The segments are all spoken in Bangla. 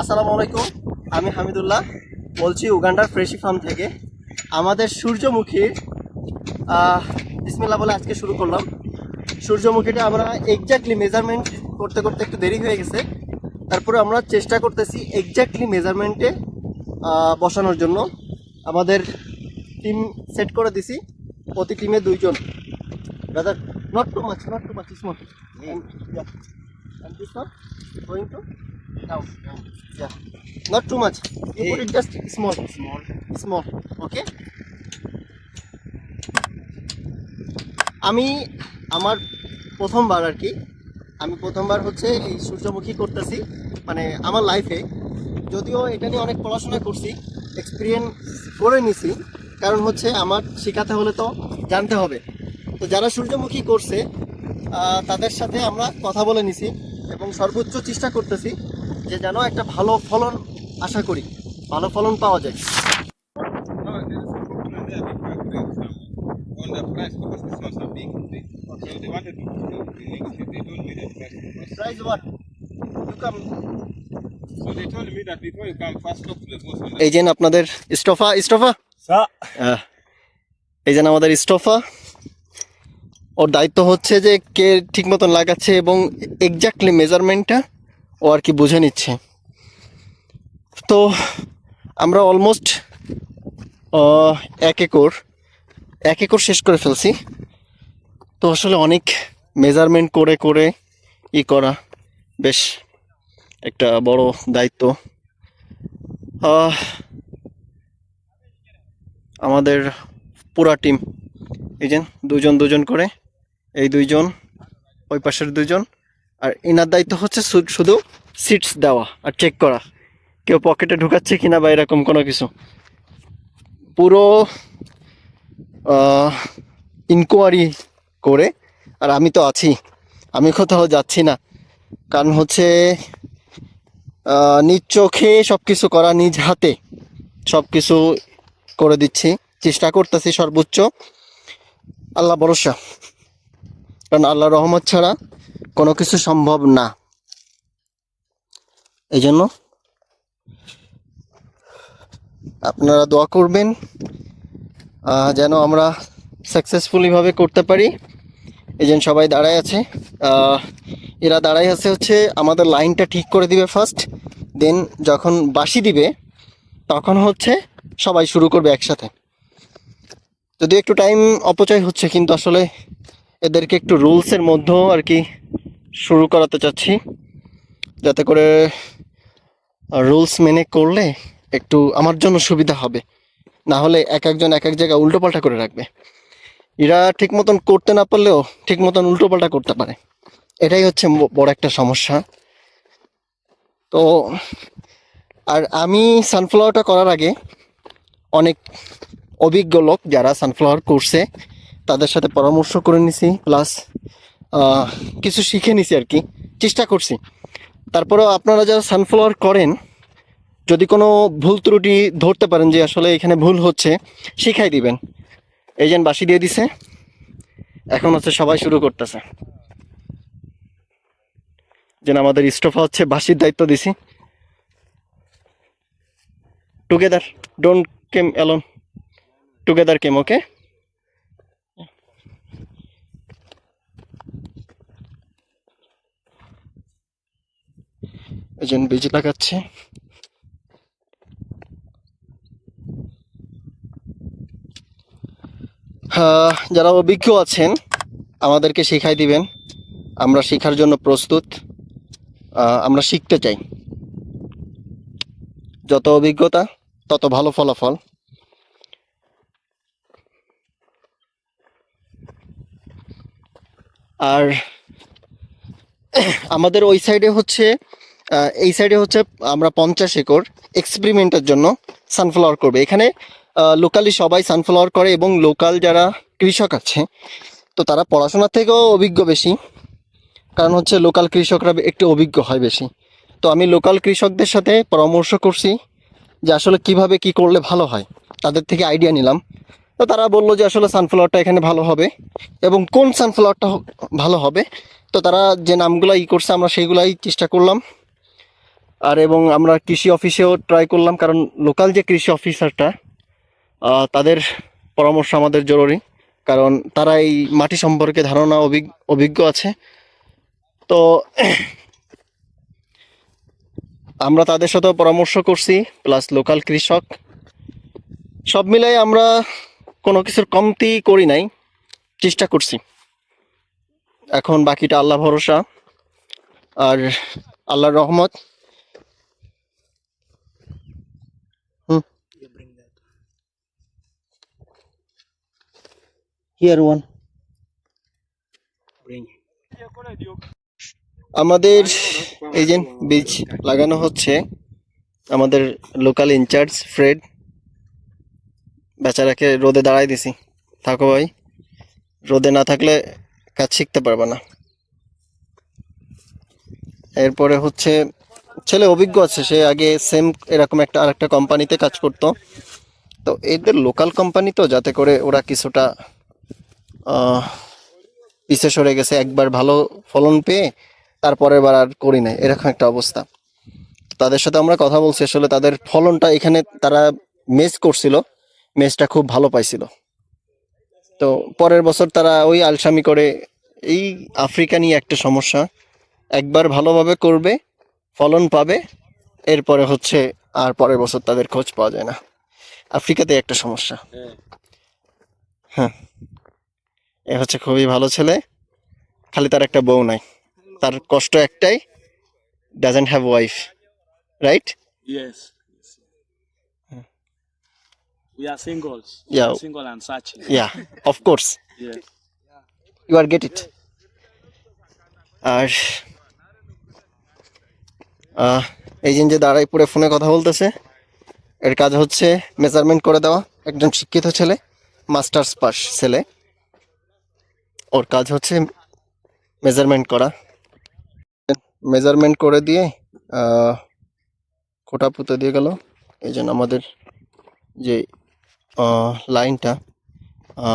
আসসালামু আলাইকুম আমি হামিদুল্লাহ বলছি উগান্ডার ফ্রেশি ফার্ম থেকে। আমাদের সূর্যমুখীর আহ, বিসমিল্লাহ বলে আজকে শুরু করলাম। সূর্যমুখীটা আমরা এক্স্যাক্টলি মেজারমেন্ট করতে করতে একটু দেরি হয়ে গেছে। তারপরে আমরা চেষ্টা করতেছি এক্স্যাক্টলি মেজারমেন্টে বসানোর জন্য। আমাদের টিম সেট করে দিছি প্রতি টিমে দুইজন। Brother not too much not too much small And this one going to? Down. Yeah. Not too much. You put it just small. Small. Small. Okay. আমি আমার প্রথমবার আর কি আমি প্রথমবার হচ্ছে এই সূর্যমুখী করতেছি মানে আমার লাইফে যদিও এটা নিয়ে অনেক পড়াশোনা করছি এক্সপিরিয়েন্স করে নিছি কারণ হচ্ছে আমার শেখাতে হলে তো জানতে হবে তো যারা সূর্যমুখী করছে তাদের সাথে আমরা কথা বলে নিছি এবং সর্বোচ্চ চেষ্টা করতেছি যে যেন একটা ভালো ফলন আশা করি ভালো ফলন পাওয়া যায়। এই যে আপনাদের স্টফা স্টফা এই যে আমাদের স্টফা ওর দায়িত্ব হচ্ছে যে কে ঠিক মতন লাগাচ্ছে এবং এক্স্যাক্টলি মেজারমেন্টটা ও আর কি বুঝে নিচ্ছে। তো আমরা অলমোস্ট এক একর এক একর শেষ করে ফেলছি। তো আসলে অনেক মেজারমেন্ট করে করে ই করা বেশ একটা বড় দায়িত্ব। আমাদের পুরা টিম এই যে দুজন দুজন করে, এই দুইজন, ওই পাশের দুইজন আর এনার দায়িত্ব হচ্ছে শুধু সিটস দেওয়া আর চেক করা। কেউ পকেটে ঢুকাচ্ছে কিনা বা এরকম কোনো কিছু। পুরো ইনকোয়ারি করে, আর আমি তো আছি। আমি কোথাও যাচ্ছি না। কারণ হচ্ছে নিজ চোখে সব কিছু করা, নিজ হাতে সব কিছু করে দিচ্ছি। চেষ্টা করতেছি সর্বোচ্চ আল্লাহ ভরসা। কারণ আল্লাহ রহমত ছাড়া কোনো কিছু সম্ভব না। এই জন্য আপনারা দোয়া করবেন যেন আমরা সাকসেসফুলিভাবে করতে পারি। এই জন্য সবাই দাঁড়ায় আছে। এরা দাঁড়াই আছে হচ্ছে আমাদের লাইনটা ঠিক করে দিবে ফার্স্ট দেন যখন বাসি দিবে, তখন হচ্ছে সবাই শুরু করবে একসাথে। যদি একটু টাইম অপচয় হচ্ছে, কিন্তু আসলে এদেরকে একটু রুলসের মধ্যেও আর কি শুরু করাতে চাচ্ছি। যাতে করে রুলস মেনে করলে একটু আমার জন্য সুবিধা হবে। না হলে এক একজন এক এক জায়গায় উল্টোপাল্টা করে রাখবে। এরা ঠিক মতন করতে না পারলেও ঠিক মতন উল্টোপাল্টা করতে পারে। এটাই হচ্ছে বড় একটা সমস্যা। তো, আর আমি সানফ্লাওয়ারটা করার আগে অনেক অভিজ্ঞ লোক যারা সানফ্লাওয়ার করছে, তাদের সাথে পরামর্শ করে নিছি। প্লাস কিছু শিখে নিছি আর কি, চেষ্টা করছি। তারপরেও আপনারা যারা সানফ্লাওয়ার করেন, যদি কোনো ভুল ত্রুটি ধরতে পারেন যে আসলে এখানে ভুল হচ্ছে, শিখাই দিবেন। যেন বাসি দিয়ে দিছে, এখন হচ্ছে সবাই শুরু করতেছে। যেন আমাদের ইস্তফা হচ্ছে বাসির দায়িত্ব দিছি। Together don't came alone together came okay agent বীজ লাগাচ্ছে। আহ, যারা অভিজ্ঞ আছেন আমাদেরকে শেখাই দিবেন। আমরা শেখার জন্য প্রস্তুত। আমরা শিখতে চাই। যত অভিজ্ঞতা তত ভালো ফলাফল। আর আমাদের ওই সাইডে হচ্ছে এই সাইডে হচ্ছে আমরা পঞ্চাশ একর এক্সপেরিমেন্টের জন্য সানফ্লাওয়ার করবে। এখানে লোকালি সবাই সানফ্লাওয়ার করে এবং লোকাল যারা কৃষক আছে, তো তারা পড়াশোনার থেকেও অভিজ্ঞ বেশি। কারণ হচ্ছে লোকাল কৃষকরা একটু অভিজ্ঞ হয় বেশি। তো আমি লোকাল কৃষকদের সাথে পরামর্শ করছি যে আসলে কীভাবে কি করলে ভালো হয়, তাদের থেকে আইডিয়া নিলাম। তো তারা বলল যে আসলে সানফ্লাওয়ারটা এখানে ভালো হবে এবং কোন সানফ্লাওয়ারটা ভালো হবে, তো তারা যে নামগুলো ই করছে আমরা সেইগুলাই চেষ্টা করলাম। আর এবং আমরা কৃষি অফিসেও ট্রাই করলাম, কারণ লোকাল যে কৃষি অফিসারটা তাদের পরামর্শ আমাদের জরুরি, কারণ তারা এই মাটি সম্পর্কে ধারণা, অভিজ্ঞ আছে। তো আমরা তাদের সাথেও পরামর্শ করছি প্লাস লোকাল কৃষক। সব মিলাই আমরা কোনো কিছুর কমতি করি নাই, চেষ্টা করছি। এখন বাকিটা আল্লাহ ভরসা, আর আল্লাহর রহমত। হিয়ার ওয়ান আমাদের যে বীজ লাগানো হচ্ছে। আমাদের লোকাল ইনচার্জ ফ্রেড বেচারাকে রোদে দাঁড়াই দিছি। থাকো ভাই। রোদে না থাকলে কাজ শিখতে পারবে না। এরপরে হচ্ছে, ছেলে অভিজ্ঞ আছে, সে আগে সেম এরকম একটা আরেকটা কোম্পানিতে কাজ করতো। তো এদের লোকাল কোম্পানি তো যাতে করে ওরা কিছুটা পিছে সরে গেছে একবার ভালো ফলন পেয়ে তারপরের বার আর করি নাই এরকম একটা অবস্থা। তাদের সাথে আমরা কথা বলছি আসলে তাদের ফলনটা এখানে তারা মেস করছিল মেসটা খুব ভালো পাইছিল। তো পরের বছর তারা ওই আলসামি করে এই আফ্রিকানই একটা সমস্যা একবার ভালোভাবে করবে ফলন পাবে এরপরে হচ্ছে আর পরের বছর তাদের খোঁজ পাওয়া যায় না। আফ্রিকাতে একটা সমস্যা। হ্যাঁ। এ হচ্ছে খুবই ভালো ছেলে খালি তার একটা বউ নাই তার কষ্ট একটাই doesn't have wife right Yes. We are singles. Yeah. Single and searching. Yeah of course Yes. You are get it আর এই যে যে দাঁড়াই পড়ে ফোনে কথা বলতেছে এর কাজ হচ্ছে মেজারমেন্ট করে দেওয়া একজন শিক্ষিত ছেলে মাস্টার্স পাস ছেলে ওর কাজ হচ্ছে মেজারমেন্ট করা। মেজারমেন্ট করে দিয়ে খোটা পুঁতে দিয়ে গেল। এই জন্য আমাদের যে লাইনটা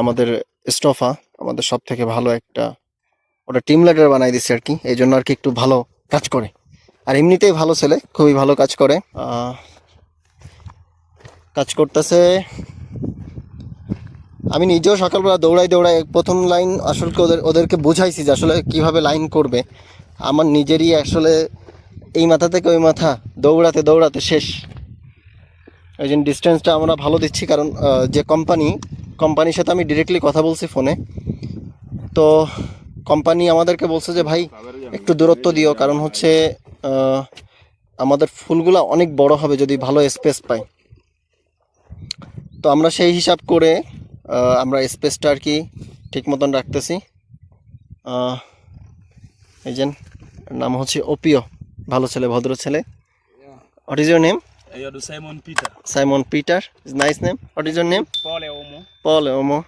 আমাদের স্টফা আমাদের সব থেকে ভালো একটা, ওটা টিম লিডার বানাই দিচ্ছে আর কি। এই জন্য আর কি একটু ভালো কাজ করে। আর এমনিতেই ভালো ছেলে, খুবই ভালো কাজ করে। কাজ করতেছে আমি নিজেও সকালবেলা দৌড়াই দৌড়াই প্রথম লাইন আসলে ওদের ওদেরকে বুঝাইছি যে আসলে কীভাবে লাইন করবে। আমার নিজেরই আসলে এই মাথা থেকে ওই মাথা, দৌড়াতে দৌড়াতে শেষ। ওই জন্য ডিস্টেন্সটা আমরা ভালো দিচ্ছি কারণ যে কোম্পানি কোম্পানির সাথে আমি ডিরেক্টলি কথা বলছি ফোনে তো কোম্পানি আমাদেরকে বলছে যে, ভাই, একটু দূরত্ব দিও, কারণ হচ্ছে আমাদের ফুলগুলা অনেক বড় হবে যদি ভালো স্পেস পাই। তো আমরা সেই হিসাব করে আমরা স্পেসটা আর কি ঠিক মতন রাখতেছি। এই যে নাম হচ্ছে ওপিও ভালো ছেলে ভদ্র ছেলে। What is your name Simon Peter. Simon Peter is nice name what is your name Paul Eomo. Paul Omo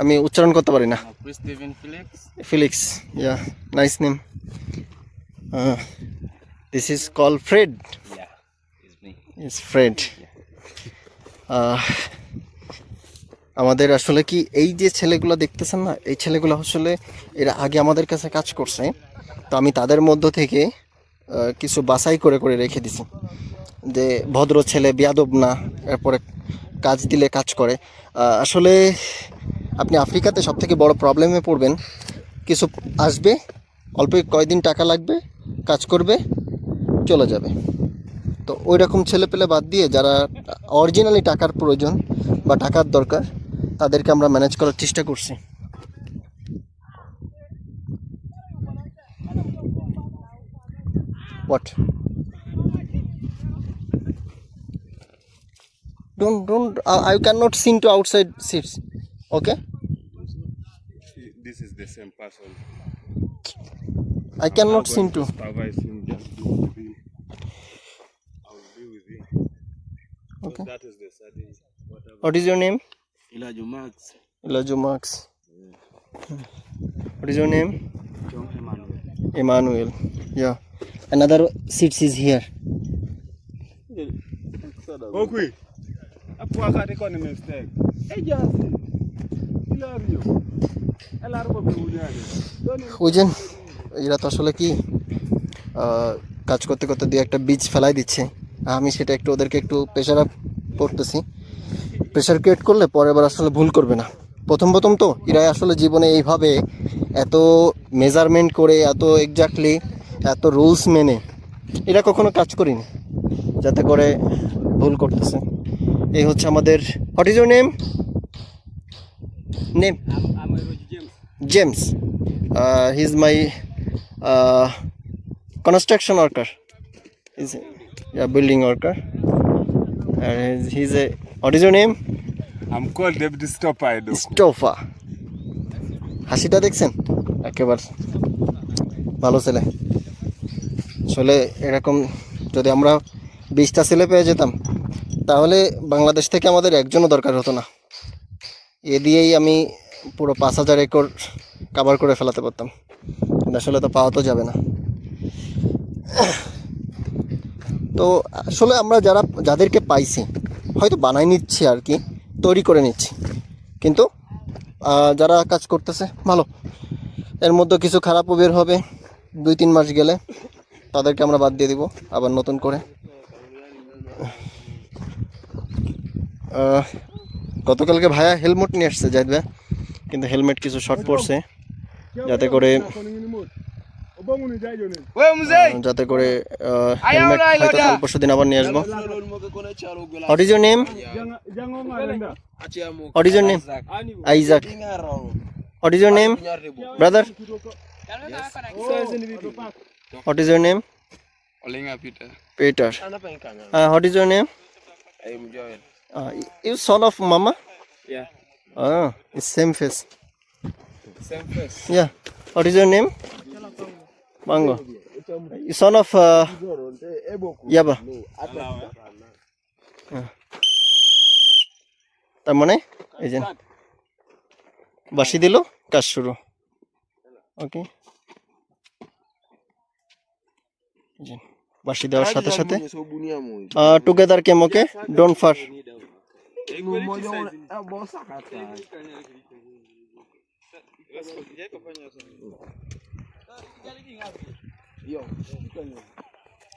আমি উচ্চারণ করতে পারি না. Felix yeah nice name this is call Fred. Is Fred আমাদের আসলে কি এই যে ছেলেগুলো দেখতেছেন না, এই ছেলেগুলো আসলে এরা আগে আমাদের কাছে কাজ করছে। তো আমি তাদের মধ্য থেকে কিছু বাছাই করে করে রেখে দিছি। যে ভদ্র ছেলে, বিয়াদব না, এরপরে কাজ দিলে কাজ করে। আসলে আপনি আফ্রিকাতে সব থেকে বড় প্রবলেমে পড়বেন। কিছু আসবে, অল্প কয়দিন টাকা লাগবে, কাজ করবে, চলে যাবে। তো ওই রকম ছেলে পেলে বাদ দিয়ে যারা অরিজিনালি টাকার প্রয়োজন বা টাকার দরকার তাদেরকে আমরা ম্যানেজ করার চেষ্টা করছি। What don't don't I can not seen to outside seats okay this is the same not seen to okay that is the name Elijah Max. Elijah Max. Yeah. What is your name? John Emmanuel. Emmanuel. Yeah. Another seats is here. Okwi. Hapo wakati kwa ni mistake. Eh, jazi. Ila hiyo. Ela robo biunyani. Doni বুঝেন এরা তো আসলে কি কাজ করতে করতে দুই একটা বীজ ফেলাই দিচ্ছে আমি সেটা একটু ওদেরকে একটু প্রেশার আপ করতেছি প্রেশার ক্রিয়েট করলে পরের বার আসলে ভুল করবে না। প্রথম প্রথম তো এরাই আসলে জীবনে এইভাবে এত মেজারমেন্ট করে, এত এক্স্যাক্টলি এত রুলস মেনে এরা কখনো কাজ করিনি, যাতে করে ভুল করতেছে। এই হচ্ছে আমাদের what is your name name James he is my construction worker is building worker he is a what is your name I'm called Deputy Stopper Edo. স্টোফা হাসিটা দেখছেন? একেবারে ভালো ছেলে। আসলে এরকম যদি আমরা বিশটা ছেলে পেয়ে যেতাম তাহলে বাংলাদেশ থেকে আমাদের একজনও দরকার হতো না। এ দিয়েই আমি পুরো পাঁচ হাজার একর কাভার করে ফেলাতে পারতাম। আসলে তো পাওয়া তো যাবে না। তো আসলে আমরা যারা যাদেরকে পাইছি হয়তো বানাই নিচ্ছি আর কি, তৈরি করে নিচ্ছি। কিন্তু যারা কাজ করতেছে, ভালো। এর মধ্যে কিছু খারাপও বের হবে। দুই তিন মাস গেলে তাদেরকে আমরা বাদ দিয়ে দিব, আবার নতুন করে। গতকালকে ভাইয়া হেলমেট নিয়ে আসছে, জাহিদ কিন্তু হেলমেট কিছু শর্ট পড়ছে যাতে করে যাতে করে হেলমেট হয়তো কাল পরশু দিন আবার নিয়ে আসব what is your name what is your name Isaac what is your name brother what is your name Olinga Peter. Peter. Uh, what is your name? I am Joel. Uh, you son of Mama? Yeah. Ah, it's same face. Same face. Yeah. What is your name? Mango. Son of uh, Yaba. তার মানে এই যে বাসি দিল কাজ শুরু ওকে বাসি দেওয়ার সাথে সাথে together came okay don't far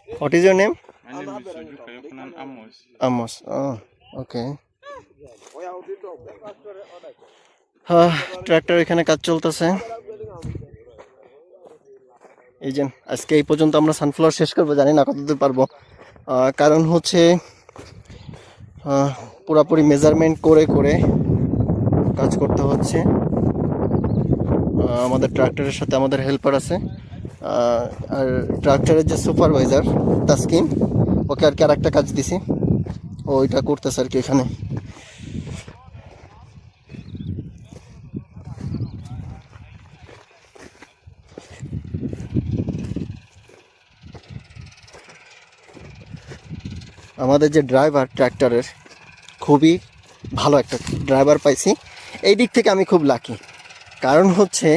what is your name My name is Sojuka Yohanan Amos. Amos. Oh, okay. Tractor এখানে কাজ চলতেছে এই যে আজকে এই পর্যন্ত আমরা সানফ্লাওয়ার শেষ করব জানি না কতদূর পারব কারণ হচ্ছে পুরাপুরি মেজারমেন্ট করে করে কাজ করতে হচ্ছে আমাদের ট্রাক্টরের সাথে আমাদের হেল্পার আছে। আর ট্রাক্টরের যে সুপারভাইজার তাস্কিন ওকে আর কি আর একটা কাজ দিছি। ও ওইটা করতেছে আর কি এখানে। আমাদের যে ড্রাইভার ট্র্যাক্টরের খুবই ভালো একটা ড্রাইভার পাইছি। এই দিক থেকে আমি খুব লাকি কারণ হচ্ছে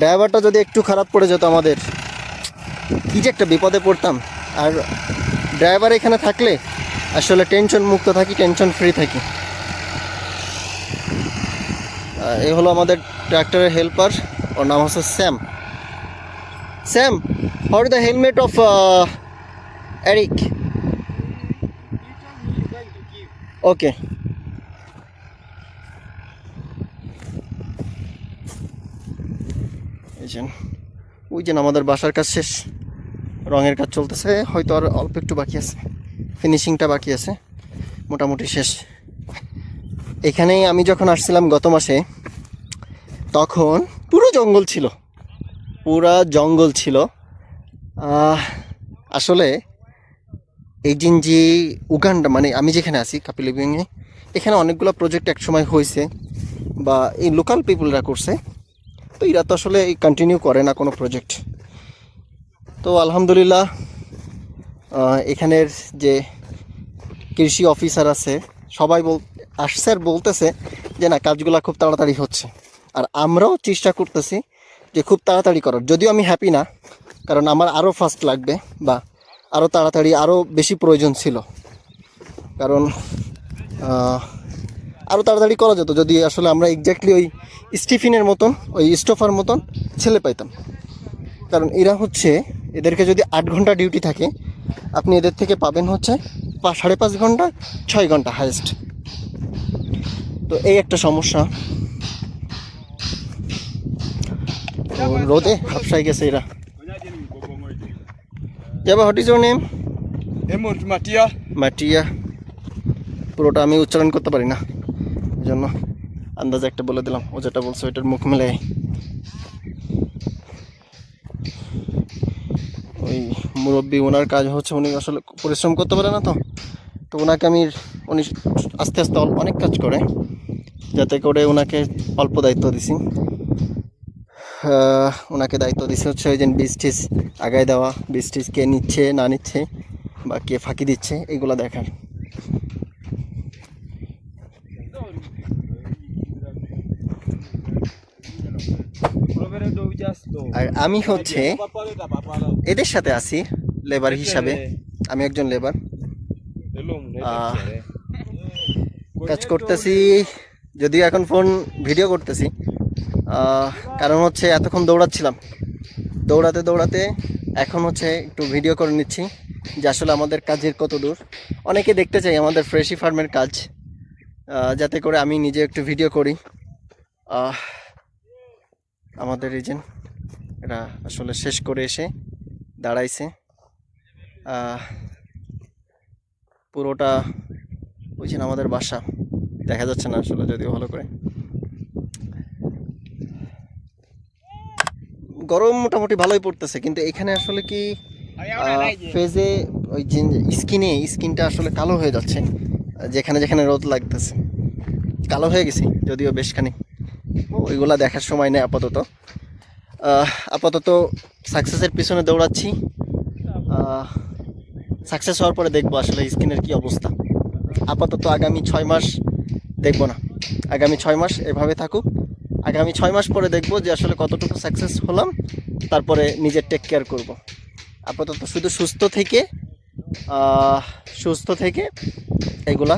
ড্রাইভারটা যদি একটু খারাপ পড়ে যেত আমাদের, কী যে একটা বিপদে পড়তাম। আর ড্রাইভার এখানে থাকলে আসলে টেনশন মুক্ত থাকি টেনশন ফ্রি থাকি। এই হলো আমাদের ট্র্যাক্টরের হেল্পার ওর নাম হচ্ছে Sam Sam her the helmet of Eric okay এই ওই যে আমাদের বাসার কাজ শেষ। রঙের কাজ চলতেছে, হয়তো আর অল্প একটু বাকি আছে। ফিনিশিংটা বাকি আছে, মোটামুটি শেষ। এখানেই আমি যখন আসছিলাম গত মাসে, তখন পুরো জঙ্গল ছিল। পুরা জঙ্গল ছিল। আসলে এই দিন যে উগান্ডা মানে আমি যেখানে আছি কাপিলিবিংয়ে এখানে অনেকগুলো প্রজেক্ট একসময় হয়েছে, বা এই লোকাল পিপুলরা করছে। তো এরা তো আসলে কন্টিনিউ করে না কোনো প্রজেক্ট তো আলহামদুলিল্লাহ এখানের যে কৃষি অফিসার আছে, সবাই বল, আসছে আর বলতেছে যে না, কাজগুলো খুব তাড়াতাড়ি হচ্ছে। আর আমরাও চেষ্টা করতেছি যে খুব তাড়াতাড়ি করার। যদিও আমি হ্যাপি না, কারণ আমার আরও ফাস্ট লাগবে বা আরও তাড়াতাড়ি আরও বেশি প্রয়োজন ছিল। কারণ আরও তাড়াতাড়ি করা যেত যদি আসলে আমরা এক্স্যাক্টলি ওই স্টিফিনের মতন ওই স্টোফার মতন ছেলে পাইতাম। কারণ এরা হচ্ছে এদেরকে যদি আট ঘণ্টা ডিউটি থাকে আপনি এদের থেকে পাবেন হচ্ছে পা- সাড়ে পাঁচ ঘণ্টা ছয় ঘণ্টা হায়েস্ট তো এই একটা সমস্যা। তো রোদে হাফসাই গেছে এরা। যাবা what is your name Matia. Matia. পুরোটা আমি উচ্চারণ করতে পারি না। জন্য আন্দাজে একটা বলে দিলাম, ও যেটা বলছে ওইটার মুখ মেলে ওই মুরব্বী, ওনার কাজ হচ্ছে উনি আসলে পরিশ্রম করতে পারে না তো। তো ওনাকে আমি, উনি আস্তে আস্তে অনেক কাজ করে, যাতে করে ওনাকে অল্প দায়িত্ব দিছি। ওনাকে দায়িত্ব দিছে হচ্ছে ওই যে বীজ টিজ আগায় দেওয়া, বীজ কে নিচ্ছে, না নিচ্ছে, বা কে ফাঁকি দিচ্ছে, এগুলো দেখার। আর আমি হচ্ছে এদের সাথে আছি লেবার হিসাবে। আমি একজন লেবার কাজ করতেছি যদিও এখন ফোন ভিডিও করতেছি। কারণ হচ্ছে এতক্ষণ দৌড়াচ্ছিলাম। দৌড়াতে দৌড়াতে এখন হচ্ছে একটু ভিডিও করে নিচ্ছি যে আসলে আমাদের কাজের কত দূর। অনেকে দেখতে চাই আমাদের ফ্রেশি ফার্মের কাজ। যাতে করে আমি নিজে একটু ভিডিও করি। আমাদের এজেন্ট এরা আসলে শেষ করে এসে দাঁড়াইছে। পুরোটা বুঝছেন আমাদের বাসা, দেখা যাচ্ছে না আসলে যদিও ভালো করে। গরম মোটামুটি ভালোই পড়তেছে, কিন্তু এখানে আসলে কি ফেজে ওই স্কিনে, স্কিনটা আসলে কালো হয়ে যাচ্ছে, যেখানে যেখানে রোদ লাগতেছে। কালো হয়ে গেছি, যদিও বেশখানি ওইগুলা দেখার সময় নেই আপাতত। আপাতত সাকসেসের পিছনে দৌড়াচ্ছি। সাকসেস হওয়ার পরে দেখব আসলে স্কিনের কি অবস্থা। আপাতত আগামী ছয় মাস দেখব না। আগামী ছয় মাস এভাবে থাকুক। আগামী ছয় মাস পরে দেখব যে আসলে কতটুকু সাকসেস হলাম, তারপরে নিজের টেক কেয়ার করব। আপাতত শুধু সুস্থ থেকে সুস্থ থেকে এগুলা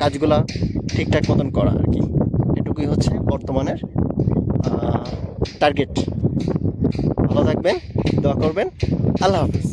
কাজগুলা ঠিকঠাক মতন করা আর কি। এটুকুই হচ্ছে বর্তমানের টার্গেট ভালো থাকবেন দোয়া করবেন। আল্লাহ হাফিজ।